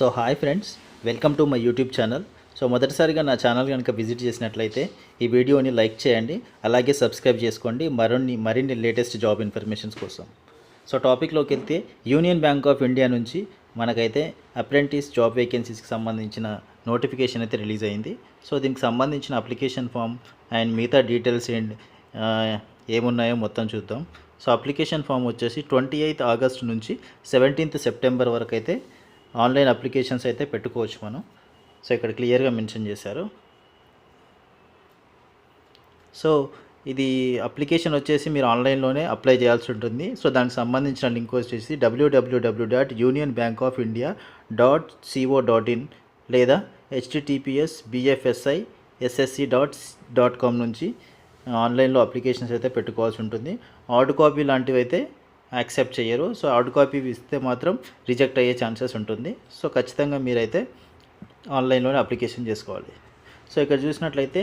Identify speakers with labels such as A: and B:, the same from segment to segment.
A: So hi friends welcome to my YouTube channel. So మొదటిసారిగా నా channel కనుక visit చేసినట్లయితే ఈ వీడియోని లైక్ చేయండి అలాగే సబ్స్క్రైబ్ చేసుకోండి. మరిన్ని మరిన్ని లేటెస్ట్ జాబ్ ఇన్ఫర్మేషన్స్ కోసం. సో టాపిక్లోకి వెళ్తే యూనియన్ బ్యాంక్ ఆఫ్ ఇండియా నుంచి మనకైతే అప్రెంటిస్ జాబ్ వేకెన్సీస్కి సంబంధించిన నోటిఫికేషన్ అయితే రిలీజ్ అయింది. సో దీనికి సంబంధించిన అప్లికేషన్ ఫామ్ అండ్ మిగతా డీటెయిల్స్ అండ్ ఏమున్నాయో మొత్తం చూద్దాం. సో అప్లికేషన్ ఫామ్ వచ్చేసి ట్వంటీ ఎయిత్ ఆగస్ట్ నుంచి సెవెంటీన్త్ సెప్టెంబర్ వరకు అయితే ఆన్లైన్ అప్లికేషన్స్ అయితే పెట్టుకోవచ్చు మనం. సో ఇక్కడ క్లియర్గా మెన్షన్ చేశారు. సో ఇది అప్లికేషన్ వచ్చేసి మీరు ఆన్లైన్లోనే అప్లై చేయాల్సి ఉంటుంది. సో దానికి సంబంధించిన లింక్ వచ్చేసి WWW dot union bank of India dot CO dot in లేదా HTTPS BFSI SSC dot dot com నుంచి ఆన్లైన్లో అప్లికేషన్స్ అయితే పెట్టుకోవాల్సి ఉంటుంది. హార్డ్ కాపీ లాంటివి అయితే యాక్సెప్ట్ చేయరు సో హార్డ్ కాపీ ఇస్తే మాత్రం రిజెక్ట్ అయ్యే ఛాన్సెస్ ఉంటుంది. సో ఖచ్చితంగా మీరైతే ఆన్లైన్లోనే అప్లికేషన్ చేసుకోవాలి. సో ఇక్కడ చూసినట్లయితే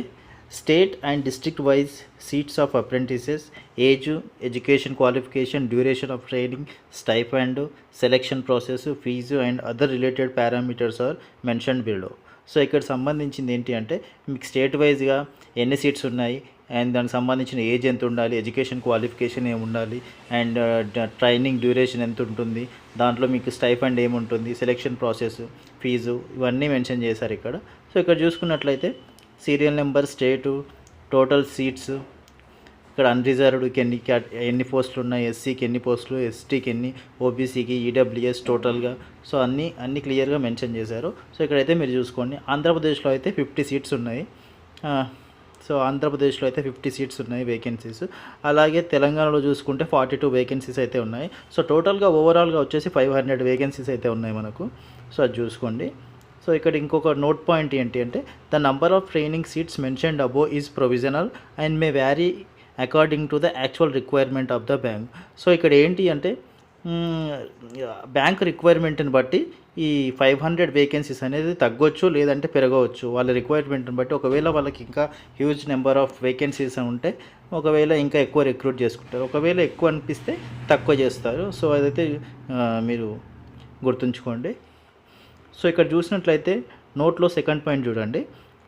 A: state and district wise seats of apprentices age education qualification duration of training stipend selection process fees and other related parameters are mention below. So ఇక్కడ సంబంధించింది ఏంటి అంటే మీకు స్టేట్ వైజ్గా ఎన్ని సీట్స్ ఉన్నాయి అండ్ దానికి సంబంధించిన ఏజ్ ఎంత ఉండాలి ఎడ్యుకేషన్ క్వాలిఫికేషన్ ఏమి ఉండాలి అండ్ ట్రైనింగ్ డ్యూరేషన్ ఎంత ఉంటుంది దాంట్లో మీకు స్టైఫండ్ ఏముంటుంది సెలెక్షన్ ప్రాసెస్ ఫీజు ఇవన్నీ మెన్షన్ చేశారు ఇక్కడ. సో ఇక్కడ చూసుకున్నట్లయితే serial number state total seats ఇక్కడ అన్రిజర్వ్డ్కి ఎన్ని క్యాట్ ఎన్ని పోస్టులు ఉన్నాయి ఎస్సీకి ఎన్ని పోస్టులు ఎస్టీకి ఎన్ని ఓబీసీకి ఈడబ్ల్యూఎస్ టోటల్గా. సో అన్నీ అన్నీ క్లియర్గా మెన్షన్ చేశారు. సో ఇక్కడైతే మీరు చూసుకోండి ఆంధ్రప్రదేశ్లో అయితే ఫిఫ్టీ సీట్స్ ఉన్నాయి. సో ఆంధ్రప్రదేశ్లో అయితే ఫిఫ్టీ సీట్స్ ఉన్నాయి వేకెన్సీస్ అలాగే తెలంగాణలో చూసుకుంటే ఫార్టీ టూ వేకెన్సీస్ అయితే ఉన్నాయి. సో టోటల్గా ఓవరాల్గా వచ్చేసి ఫైవ్ హండ్రెడ్ వేకెన్సీస్ అయితే ఉన్నాయి మనకు. సో అది చూసుకోండి. సో ఇక్కడ ఇంకొక నోట్ పాయింట్ ఏంటి అంటే the number of training seats mentioned above is provisional and may vary according to the actual requirement of the bank so ఇక్కడ ఏంటి అంటే బ్యాంక్ రిక్వైర్మెంట్ని బట్టి ఈ ఫైవ్ హండ్రెడ్ వేకెన్సీస్ అనేది తగ్గొచ్చు లేదంటే పెరగవచ్చు. వాళ్ళ రిక్వైర్మెంట్ని బట్టి ఒకవేళ వాళ్ళకి ఇంకా హ్యూజ్ నెంబర్ ఆఫ్ వేకెన్సీస్ ఉంటే ఒకవేళ ఇంకా ఎక్కువ రిక్రూట్ చేసుకుంటారు. ఒకవేళ ఎక్కువ అనిపిస్తే తక్కువ చేస్తారు. సో అదైతే మీరు గుర్తుంచుకోండి. సో ఇక్కడ చూసినట్లయితే నోట్లో సెకండ్ పాయింట్ చూడండి.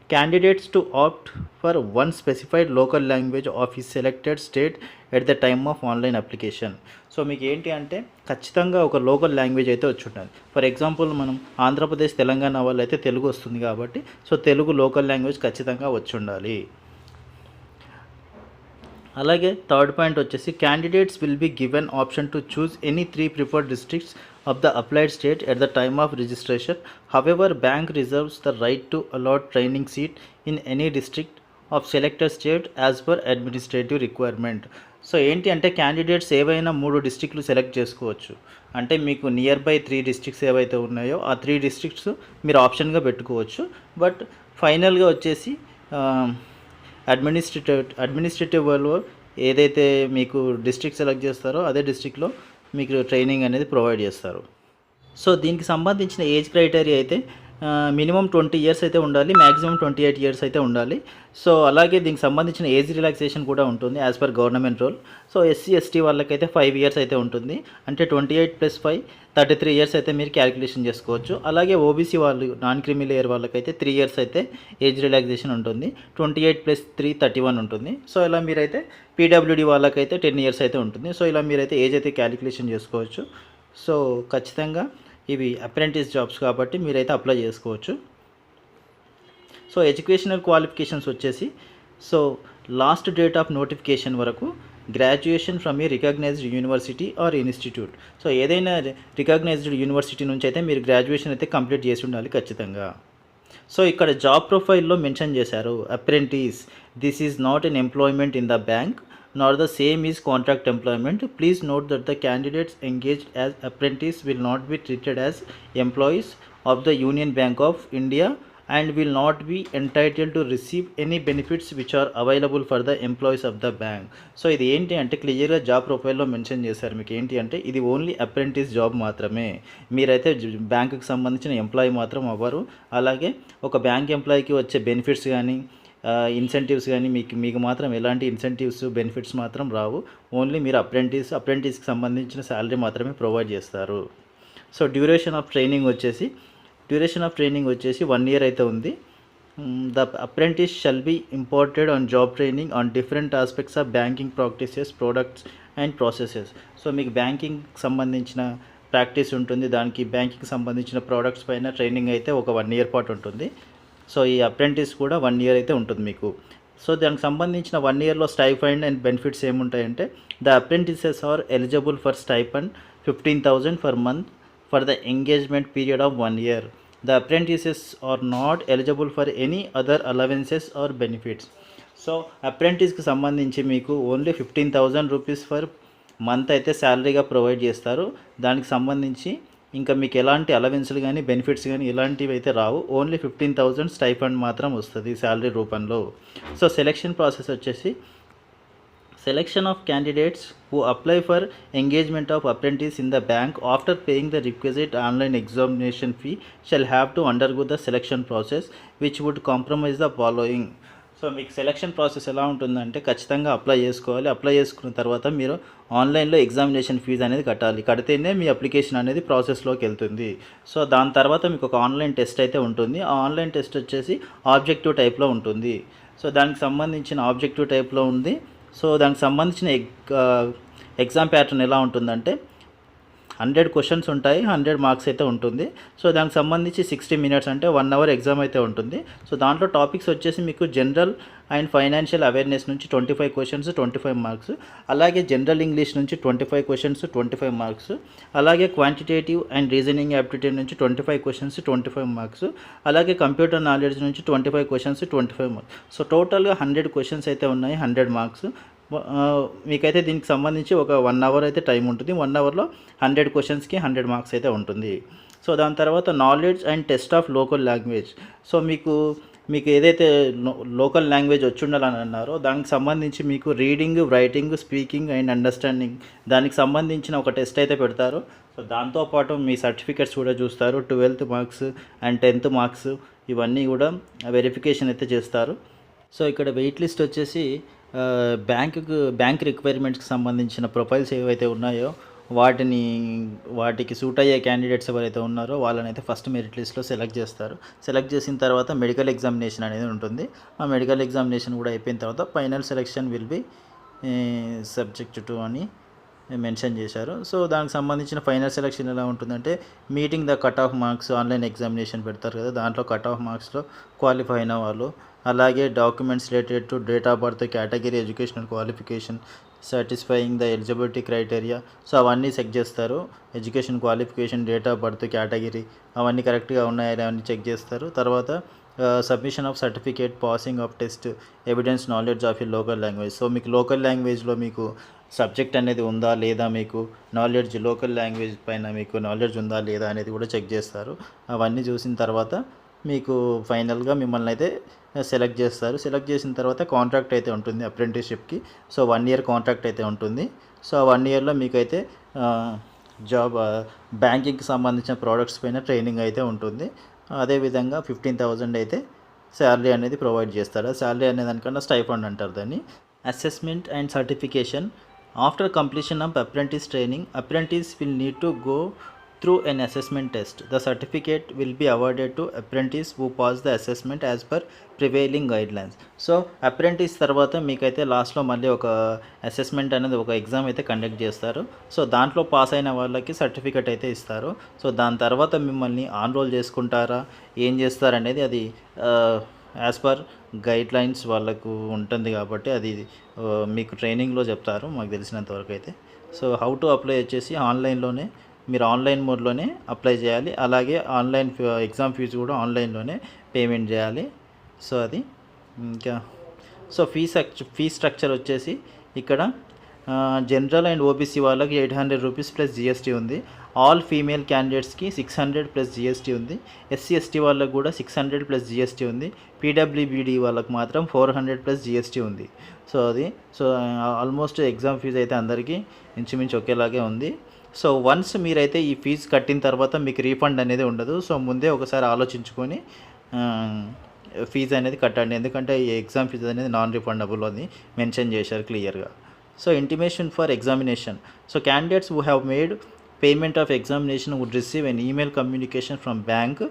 A: Candidates to opt for one specified local language of his selected state at the time of online application so మీకు ఏంటి అంటే ఖచ్చితంగా ఒక లోకల్ లాంగ్వేజ్ అయితే వచ్చి ఉంటుంది ఫర్ ఎగ్జాంపుల్ మనం ఆంధ్రప్రదేశ్ తెలంగాణ వాళ్ళు అయితే తెలుగు వస్తుంది కాబట్టి సో తెలుగు లోకల్ లాంగ్వేజ్ ఖచ్చితంగా వచ్చి ఉండాలి. అలాగే థర్డ్ పాయింట్ వచ్చేసి candidates will be given option to choose any three preferred districts of the applied state at the time of registration However, bank reserves the right to allot training seat in any district of selected state as per administrative requirement so ఏంటి అంటే candidates ఏవైనా మూడు డిస్ట్రిక్ట్లు select చేసుకోవచ్చు. అంటే మీకు near by three districts ఏవైతే ఉన్నాయో ఆ త్రీ డిస్ట్రిక్ట్స్ మీరు ఆప్షన్గా పెట్టుకోవచ్చు. బట్ ఫైనల్గా వచ్చేసి అడ్మినిస్ట్రేటివ్ అడ్మినిస్ట్రేటివ్ వాళ్ళు ఏదైతే మీకు డిస్ట్రిక్ట్ సెలెక్ట్ చేస్తారో అదే డిస్ట్రిక్ట్లో మీకు ట్రైనింగ్ అనేది ప్రొవైడ్ చేస్తారు. సో దీనికి సంబంధించిన ఏజ్ క్రైటీరియా అయితే మినిమం ట్వంటీ ఇయర్స్ అయితే ఉండాలి మ్యాక్సిమం ట్వంటీ ఎయిట్ ఇయర్స్ అయితే ఉండాలి. సో అలాగే దీనికి సంబంధించిన ఏజ్ రిలాక్సేషన్ కూడా ఉంటుంది as per government rule so SC ST వాళ్ళకైతే ఫైవ్ ఇయర్స్ అయితే ఉంటుంది. అంటే twenty eight plus five thirty three years అయితే మీరు క్యాలిక్యులేషన్ చేసుకోవచ్చు. అలాగే ఓబీసీ వాళ్ళు నాన్ క్రిమిల్ ఇయర్ వాళ్ళకైతే త్రీ ఇయర్స్ అయితే ఏజ్ రిలాక్సేషన్ ఉంటుంది. Twenty eight plus three thirty one ఉంటుంది. సో ఇలా మీరైతే పీడబ్ల్యూడీ వాళ్ళకైతే టెన్ ఇయర్స్ అయితే ఉంటుంది. సో ఇలా మీరైతే ఏజ్ అయితే క్యాలిక్యులేషన్ చేసుకోవచ్చు. సో ఖచ్చితంగా ఇవి అప్రెంటిస్ జాబ్స్ కాబట్టి మీరైతే అప్లై చేసుకోవచ్చు. సో ఎడ్యుకేషనల్ క్వాలిఫికేషన్స్ వచ్చేసి so last date of notification వరకు graduation from a recognized university or institute so ఏదైనా రికగ్నైజ్డ్ యూనివర్సిటీ నుంచి అయితే మీరు గ్రాడ్యుయేషన్ అయితే కంప్లీట్ చేసి ఉండాలి ఖచ్చితంగా. సో ఇక్కడ జాబ్ ప్రొఫైల్లో మెన్షన్ చేశారు apprentice this is not an employment in the bank nor the same is contract employment. Please note that the candidates engaged as apprentice will not be treated as employees of the union bank of India and will not be entitle to receive any benefits which are available for the employees of the bank so ఇది ఏంటి అంటే క్లియర్గా job ప్రొఫైల్లో mention చేశారు మీకు. ఏంటి అంటే ఇది ఓన్లీ అప్రెంటిస్ జాబ్ మాత్రమే. మీరైతే బ్యాంకుకి సంబంధించిన ఎంప్లాయీ మాత్రం అవ్వరు. అలాగే ఒక బ్యాంక్ ఎంప్లాయీకి వచ్చే బెనిఫిట్స్ కానీ ఇన్సెంటివ్స్ కానీ మీకు మీకు మాత్రం ఎలాంటి ఇన్సెంటివ్స్ బెనిఫిట్స్ మాత్రం రావు. ఓన్లీ మీరు అప్రెంటిస్ అప్రెంటిస్కి సంబంధించిన శాలరీ మాత్రమే ప్రొవైడ్ చేస్తారు. సో డ్యూరేషన్ ఆఫ్ ట్రైనింగ్ వచ్చేసి డ్యూరేషన్ ఆఫ్ ట్రైనింగ్ వచ్చేసి వన్ ఇయర్ అయితే ఉంది. The apprentice shall be imparted on job training on different aspects of banking practices products and processes so మీకు banking సంబంధించిన practice ఉంటుంది. దానికి బ్యాంకింగ్ సంబంధించిన ప్రోడక్ట్స్ పైన ట్రైనింగ్ అయితే ఒక వన్ ఇయర్ పాటు ఉంటుంది. సో ఈ అప్రెంటిస్ కూడా వన్ ఇయర్ అయితే ఉంటుంది మీకు. సో దానికి సంబంధించిన వన్ ఇయర్లో stipend and benefits ఏముంటాయంటే the apprentices are eligible for stipend fifteen thousand for month for the engagement period of one year. The apprentices are not eligible for any other allowances or benefits. So అప్రెంటిస్కి సంబంధించి మీకు only fifteen thousand rupees for month అయితే శాలరీగా provide చేస్తారు. దానికి సంబంధించి ఇంకా మీకు ఎలాంటి అలవెన్స్లు కానీ బెనిఫిట్స్ కానీ ఇలాంటివి అయితే రావు. ఓన్లీ ఫిఫ్టీన్ థౌజండ్ స్టైఫండ్ మాత్రం వస్తుంది శాలరీ రూపంలో. సో సెలెక్షన్ ప్రాసెస్ వచ్చేసి selection of candidates who apply for engagement of apprentice in the bank after paying the requisite online examination fee shall have to undergo the selection process which would compromise the following so మీకు selection process ఎలా ఉంటుందంటే ఖచ్చితంగా apply చేసుకోవాలి. Apply చేసుకున్న తర్వాత మీరు ఆన్లైన్లో examination fee అనేది కట్టాలి. కడితేనే మీ అప్లికేషన్ అనేది ప్రాసెస్లోకి వెళ్తుంది. సో దాని తర్వాత మీకు ఒక ఆన్లైన్ టెస్ట్ అయితే ఉంటుంది. ఆ ఆన్లైన్ టెస్ట్ వచ్చేసి ఆబ్జెక్టివ్ టైప్లో ఉంటుంది. సో దానికి సంబంధించిన ఆబ్జెక్టివ్ టైప్లో ఉంది. సో దానికి సంబంధించిన ఎగ్ ఎగ్జామ్ ప్యాటర్న్ ఎలా ఉంటుందంటే హండ్రెడ్ క్వశ్చన్స్ ఉంటాయి హండ్రెడ్ మార్క్స్ అయితే ఉంటుంది. సో దానికి సంబంధించి సిక్స్టీ మినిట్స్ అంటే వన్ అవర్ ఎగ్జామ్ అయితే ఉంటుంది. సో దాంట్లో టాపిక్స్ వచ్చేసి మీకు జనరల్ అండ్ ఫైనాన్షియల్ అవేర్నెస్ నుంచి twenty five questions twenty five marks. అలాగే జనరల్ ఇంగ్లీష్ నుంచి twenty five questions twenty five marks. అలాగే క్వాంటిటేటివ్ అండ్ రీజనింగ్ యాప్టిట్యూడ్ నుంచి twenty five questions twenty five marks. అలాగే కంప్యూటర్ నాలెడ్జ్ నుంచి twenty five questions twenty five marks. So టోటల్గా hundred questions అయితే ఉన్నాయి hundred marks. మీకైతే దీనికి సంబంధించి ఒక వన్ అవర్ అయితే టైం ఉంటుంది. వన్ అవర్లో హండ్రెడ్ క్వశ్చన్స్కి హండ్రెడ్ మార్క్స్ అయితే ఉంటుంది. సో దాని తర్వాత knowledge and test of local language so మీకు మీకు ఏదైతే లోకల్ లాంగ్వేజ్ వచ్చి ఉండాలని అన్నారో దానికి సంబంధించి మీకు reading writing speaking and understanding దానికి సంబంధించిన ఒక టెస్ట్ అయితే పెడతారు. సో దాంతోపాటు మీ సర్టిఫికెట్స్ కూడా చూస్తారు. Twelfth marks and tenth marks ఇవన్నీ కూడా వెరిఫికేషన్ అయితే చేస్తారు. సో ఇక్కడ వెయిట్ లిస్ట్ వచ్చేసి బ్యాంకుకు బ్యాంక్ రిక్వైర్మెంట్స్కి సంబంధించిన ప్రొఫైల్స్ ఏవైతే ఉన్నాయో వాటిని వాటికి సూట్ అయ్యే క్యాండిడేట్స్ ఎవరైతే ఉన్నారో వాళ్ళని అయితే ఫస్ట్ మెరిట్ లిస్ట్లో సెలెక్ట్ చేస్తారు. సెలెక్ట్ చేసిన తర్వాత మెడికల్ ఎగ్జామినేషన్ అనేది ఉంటుంది. ఆ మెడికల్ ఎగ్జామినేషన్ కూడా అయిపోయిన తర్వాత final selection will be subject to అని మెన్షన్ చేశారు. సో దానికి సంబంధించిన ఫైనల్ సెలక్షన్ ఎలా ఉంటుందంటే meeting the cut off marks online examination పెడతారు కదా దాంట్లో కట్ ఆఫ్ మార్క్స్లో క్వాలిఫై అయిన వాళ్ళు అలాగే documents related to date of birth category educational qualification satisfying the eligibility criteria so అవన్నీ చెక్ చేస్తారు. Education qualification date of birth category అవన్నీ కరెక్ట్గా ఉన్నాయని అవన్నీ చెక్ చేస్తారు. తర్వాత submission of certificate passing of test evidence knowledge of ఈ local language. So మీకు లోకల్ లాంగ్వేజ్లో మీకు సబ్జెక్ట్ అనేది ఉందా లేదా మీకు నాలెడ్జ్ లోకల్ లాంగ్వేజ్ పైన మీకు నాలెడ్జ్ ఉందా లేదా అనేది కూడా చెక్ చేస్తారు. అవన్నీ చూసిన తర్వాత మీకు ఫైనల్గా మిమ్మల్ని అయితే సెలెక్ట్ చేస్తారు. సెలెక్ట్ చేసిన తర్వాత కాంట్రాక్ట్ అయితే ఉంటుంది అప్రెంటిస్షిప్కి. సో వన్ ఇయర్ కాంట్రాక్ట్ అయితే ఉంటుంది. సో వన్ ఇయర్లో మీకైతే జాబ్ బ్యాంకింగ్కి సంబంధించిన ప్రోడక్ట్స్ పైన ట్రైనింగ్ అయితే ఉంటుంది. అదేవిధంగా ఫిఫ్టీన్ థౌజండ్ అయితే శాలరీ అనేది ప్రొవైడ్ చేస్తారు. శాలరీ అనే దానికన్నా స్టైఫండ్ అంటారు దాన్ని. Assessment and certification after completion of apprentice training apprentice will need to go through an assessment test. The certificate will be awarded to apprentice who pass the assessment as per prevailing guidelines so apprentice తర్వాత మీకైతే లాస్ట్లో మళ్ళీ ఒక assessment అనేది ఒక exam అయితే conduct చేస్తారు. So దాంట్లో పాస్ అయిన వాళ్ళకి సర్టిఫికేట్ అయితే ఇస్తారు. సో దాని తర్వాత మిమ్మల్ని ఆన్రోల్ చేసుకుంటారా? ఏం చేస్తారనేది అది యాజ్ పర్ గైడ్ లైన్స్ వాళ్ళకు ఉంటుంది కాబట్టి అది మీకు ట్రైనింగ్లో చెప్తారు మాకు తెలిసినంత వరకు అయితే. సో హౌ టు అప్లై వచ్చేసి ఆన్లైన్లోనే మీరు ఆన్లైన్ మోడ్లోనే అప్లై చేయాలి. అలాగే ఆన్లైన్ ఎగ్జామ్ ఫీజు కూడా ఆన్లైన్లోనే పేమెంట్ చేయాలి. సో అది ఇంకా so fee structure fee structure వచ్చేసి ఇక్కడ జనరల్ అండ్ ఓబీసీ వాళ్ళకి eight hundred rupees plus GST ఉంది. ఆల్ ఫీమేల్ క్యాండిడేట్స్కి సిక్స్ హండ్రెడ్ ప్లస్ జిఎస్టీ ఉంది. ఎస్సీ ఎస్టీ వాళ్ళకి కూడా సిక్స్ హండ్రెడ్ ప్లస్ జిఎస్టీ ఉంది. పీడబ్ల్యూబీడీ వాళ్ళకి మాత్రం ఫోర్ హండ్రెడ్ ప్లస్ జిఎస్టీ ఉంది. సో అది సో ఆల్మోస్ట్ ఎగ్జామ్ ఫీజు అయితే అందరికీ ఇంచుమించు ఒకేలాగే ఉంది. సో వన్స్ మీరైతే ఈ ఫీజు కట్టిన తర్వాత మీకు రీఫండ్ అనేది ఉండదు. సో ముందే ఒకసారి ఆలోచించుకొని ఫీజు అనేది కట్టండి. ఎందుకంటే ఈ ఎగ్జామ్ ఫీజు అనేది నాన్ రిఫండబుల్ అని మెన్షన్ చేశారు క్లియర్గా so intimation for examination so candidates who have made payment of examination would receive an email communication from bank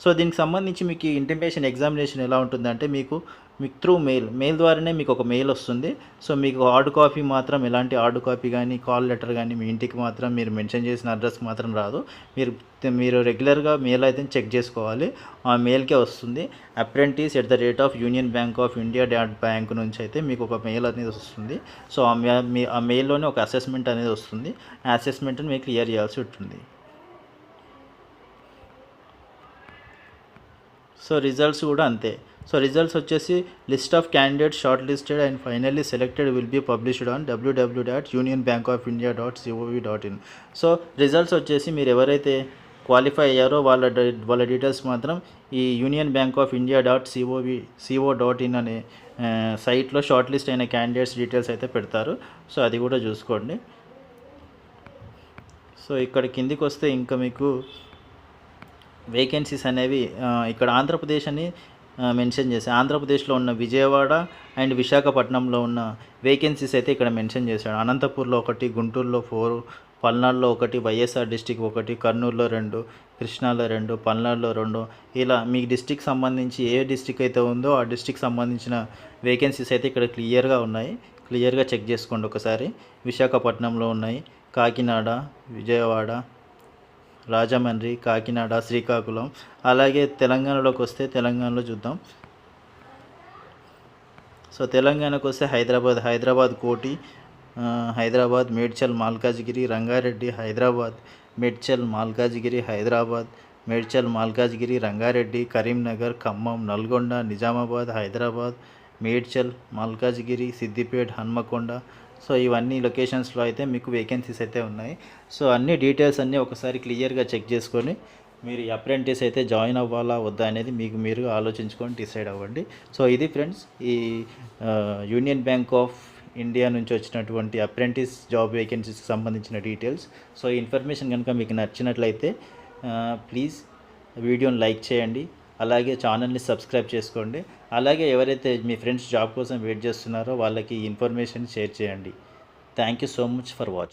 A: so దీనికి సంబంధించి మీకు ఇంటిమేషన్ ఎగ్జామినేషన్ ఎలా ఉంటుందంటే మీకు మీకు త్రూ మెయిల్ మెయిల్ ద్వారానే మీకు ఒక మెయిల్ వస్తుంది. సో మీకు హార్డ్ కాపీ మాత్రం ఎలాంటి హార్డ్ కాపీ కానీ కాల్ లెటర్ కానీ మీ ఇంటికి మాత్రం మీరు మెన్షన్ చేసిన అడ్రస్కి మాత్రం రాదు. మీరు మీరు రెగ్యులర్గా మెయిల్ అయితే చెక్ చేసుకోవాలి. ఆ మెయిల్కే వస్తుంది. Apprentice at the rate of Union Bank of India dot bank నుంచి అయితే మీకు ఒక మెయిల్ అనేది వస్తుంది. సో ఆ మీ ఆ మెయిల్లోనే ఒక అసెస్మెంట్ అనేది వస్తుంది. ఆ అసెస్మెంట్ని మీకు క్లియర్ చేయాల్సి ఉంటుంది. సో రిజల్ట్స్ కూడా అంతే. సో రిజల్ట్స్ వచ్చేసి list of candidates short listed and finally selected will be published on WW dot Union Bank of India dot COV dot in so results వచ్చేసి మీరు ఎవరైతే క్వాలిఫై అయ్యారో వాళ్ళ వాళ్ళ డీటెయిల్స్ మాత్రం ఈ Union Bank of India dot COV CO dot in అనే సైట్లో షార్ట్ లిస్ట్ అయిన క్యాండిడేట్స్ డీటెయిల్స్ అయితే పెడతారు. సో అది కూడా చూసుకోండి. సో ఇక్కడ కిందికి వస్తే ఇంకా మీకు వేకెన్సీస్ అనేవి ఇక్కడ ఆంధ్రప్రదేశ్ అని మెన్షన్ చేశాడు ఆంధ్రప్రదేశ్లో ఉన్న విజయవాడ అండ్ విశాఖపట్నంలో ఉన్న వేకెన్సీస్ అయితే ఇక్కడ మెన్షన్ చేశాడు అనంతపూర్లో ఒకటి గుంటూరులో ఫోర్ పల్నాడులో ఒకటి వైఎస్ఆర్ డిస్టిక్ ఒకటి కర్నూలులో రెండు కృష్ణాలో రెండు పల్నాడులో రెండు. ఇలా మీ డిస్టిక్ సంబంధించి ఏ డిస్టిక్ అయితే ఉందో ఆ డిస్టిక్ సంబంధించిన వేకెన్సీస్ అయితే ఇక్కడ క్లియర్గా ఉన్నాయి. క్లియర్గా చెక్ చేసుకోండి ఒకసారి. విశాఖపట్నంలో ఉన్నాయి. కాకినాడ విజయవాడ రాజమండ్రి కాకినాడ శ్రీకాకుళం అలాగే తెలంగాణలోకి వస్తే తెలంగాణలో చూద్దాం. సో తెలంగాణకు వస్తే హైదరాబాద్ హైదరాబాద్ కోటి హైదరాబాద్ మేడ్చల్ మాల్కాజ్గిరి రంగారెడ్డి హైదరాబాద్ మేడ్చల్ మాల్కాజ్గిరి హైదరాబాద్ మేడ్చల్ మాల్కాజ్గిరి రంగారెడ్డి కరీంనగర్ ఖమ్మం నల్గొండ నిజామాబాద్ హైదరాబాద్ మేడ్చల్ మాల్కాజ్గిరి సిద్దిపేట్ హన్మకొండ సో ఇవన్నీ లొకేషన్స్లో అయితే మీకు వేకెన్సీస్ అయితే ఉన్నాయి. సో అన్ని డీటెయిల్స్ అన్నీ ఒకసారి క్లియర్గా చెక్ చేసుకొని మీరు ఈ అప్రెంటిస్ అయితే జాయిన్ అవ్వాలా వద్దా అనేది మీకు మీరు ఆలోచించుకొని డిసైడ్ అవ్వండి. సో ఇది ఫ్రెండ్స్ ఈ యూనియన్ బ్యాంక్ ఆఫ్ ఇండియా నుంచి వచ్చినటువంటి అప్రెంటిస్ జాబ్ వేకెన్సీస్కి సంబంధించిన డీటెయిల్స్ సో ఈ ఇన్ఫర్మేషన్ కనుక మీకు నచ్చినట్లయితే ప్లీజ్ వీడియోని లైక్ చేయండి. అలాగే ఛానల్ని సబ్స్క్రైబ్ చేసుకోండి. అలాగే ఎవరైతే మీ ఫ్రెండ్స్ జాబ్ కోసం వెయిట్ చేస్తున్నారో వాళ్ళకి ఇన్ఫర్మేషన్ షేర్ చేయండి. Thank you so much for watching